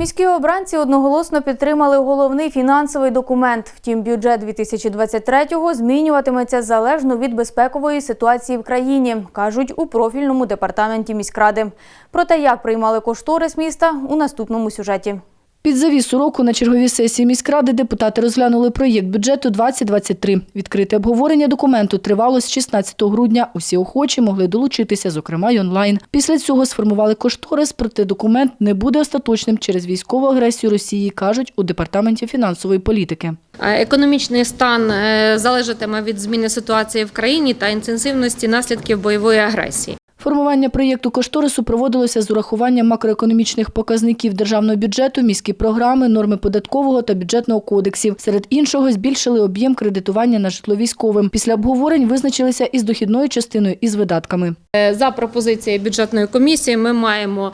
Міські обранці одноголосно підтримали головний фінансовий документ. Втім, бюджет 2023-го змінюватиметься залежно від безпекової ситуації в країні, кажуть у профільному департаменті міськради. Про те, як приймали кошторис міста у наступному сюжеті. Під завісу року на черговій сесії міськради депутати розглянули проєкт бюджету 2023. Відкрите обговорення документу тривало з 16 грудня. Усі охочі могли долучитися, зокрема й онлайн. Після цього сформували кошторис, проте документ не буде остаточним через військову агресію Росії, кажуть у департаменті фінансової політики. Економічний стан е, залежатиме від зміни ситуації в країні та інтенсивності наслідків бойової агресії. Формування проєкту кошторису проводилося з урахуванням макроекономічних показників державного бюджету, міські програми, норми податкового та бюджетного кодексів. Серед іншого збільшили об'єм кредитування на житло військовим. Після обговорень визначилися із дохідною частиною і з видатками. Е, За пропозицією бюджетної комісії ми маємо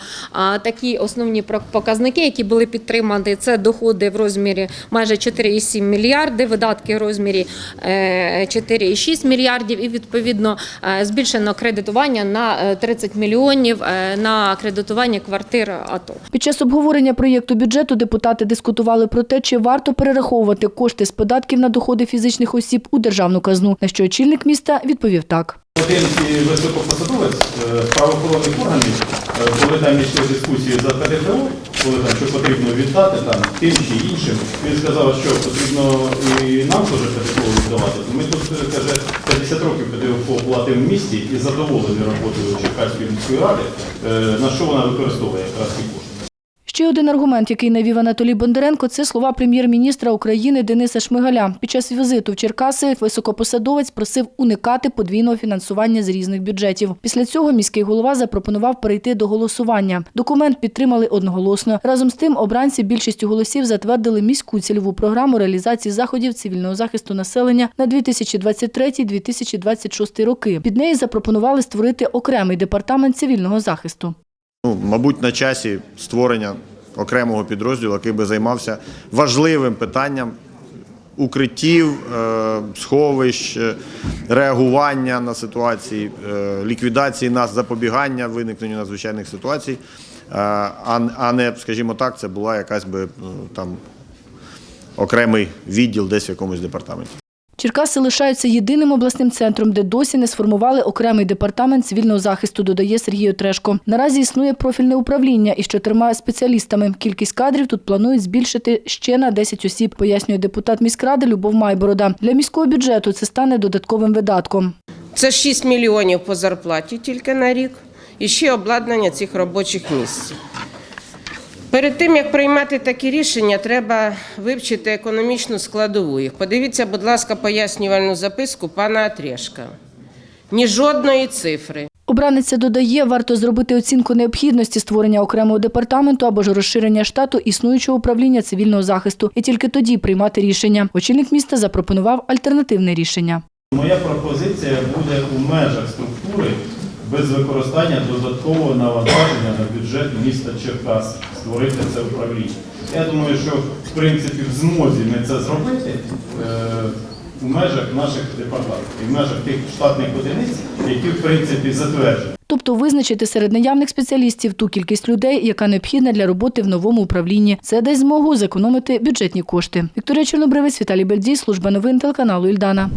такі основні показники, які були підтримані. Це доходи в розмірі майже 4,7 мільярди, видатки в розмірі е, 4,6 мільярдів і відповідно е, збільшено кредитування на е, 30 мільйонів е, на кредитування квартир АТО. Під час обговорення проєкту бюджету депутати дискутували про те, чи варто перераховувати кошти з податків на доходи фізичних осіб у державну казну. На що очільник міста відповів так. Один високопосадовець е, правоохоронних органів, е, коли там йшли дискусії за ПДФО, коли там що потрібно віддати там тим чи іншим, він сказав, що потрібно і нам теж ПДФО віддавати. Ми тут е, каже 50 років ПДФО платимо в місті і задоволені роботою Черкаської міської ради, е, на що вона використовує якраз ці кошти. Ще один аргумент, який навів Анатолій Бондаренко, це слова прем'єр-міністра України Дениса Шмигаля. Під час візиту в Черкаси високопосадовець просив уникати подвійного фінансування з різних бюджетів. Після цього міський голова запропонував перейти до голосування. Документ підтримали одноголосно. Разом з тим, обранці більшістю голосів затвердили міську цільову програму реалізації заходів цивільного захисту населення на 2023-2026 роки. Під неї запропонували створити окремий департамент цивільного захисту. Ну, мабуть, на часі створення окремого підрозділу, який би займався важливим питанням укриттів, е, сховищ, е, реагування на ситуації, е, ліквідації нас, запобігання виникненню надзвичайних ситуацій, а не, скажімо так, це була якась би е, там окремий відділ десь в якомусь департаменті. Черкаси лишаються єдиним обласним центром, де досі не сформували окремий департамент цивільного захисту, додає Сергій Отрешко. Наразі існує профільне управління із чотирма спеціалістами. Кількість кадрів тут планують збільшити ще на 10 осіб, пояснює депутат міськради Любов Майборода. Для міського бюджету це стане додатковим видатком. Це 6 мільйонів по зарплаті тільки на рік, і ще обладнання цих робочих місць. Перед тим, як приймати такі рішення, треба вивчити економічну складову їх. Подивіться, будь ласка, пояснювальну записку пана Атрешка. Ні жодної цифри. Обраниця додає, варто зробити оцінку необхідності створення окремого департаменту або ж розширення штату існуючого управління цивільного захисту, і тільки тоді приймати рішення. Очільник міста запропонував альтернативне рішення. Моя пропозиція буде у межах структури без використання додаткового навантаження на бюджет міста Черкас створити це управління. Я думаю, що в принципі в змозі ми це зробити е, у межах наших департаментів, в межах тих штатних одиниць, які в принципі затверджені. Тобто визначити серед наявних спеціалістів ту кількість людей, яка необхідна для роботи в новому управлінні. Це дасть змогу зекономити бюджетні кошти. Вікторія Чорнобривець, Віталій Бельдій, служба новин телеканалу Ільдана.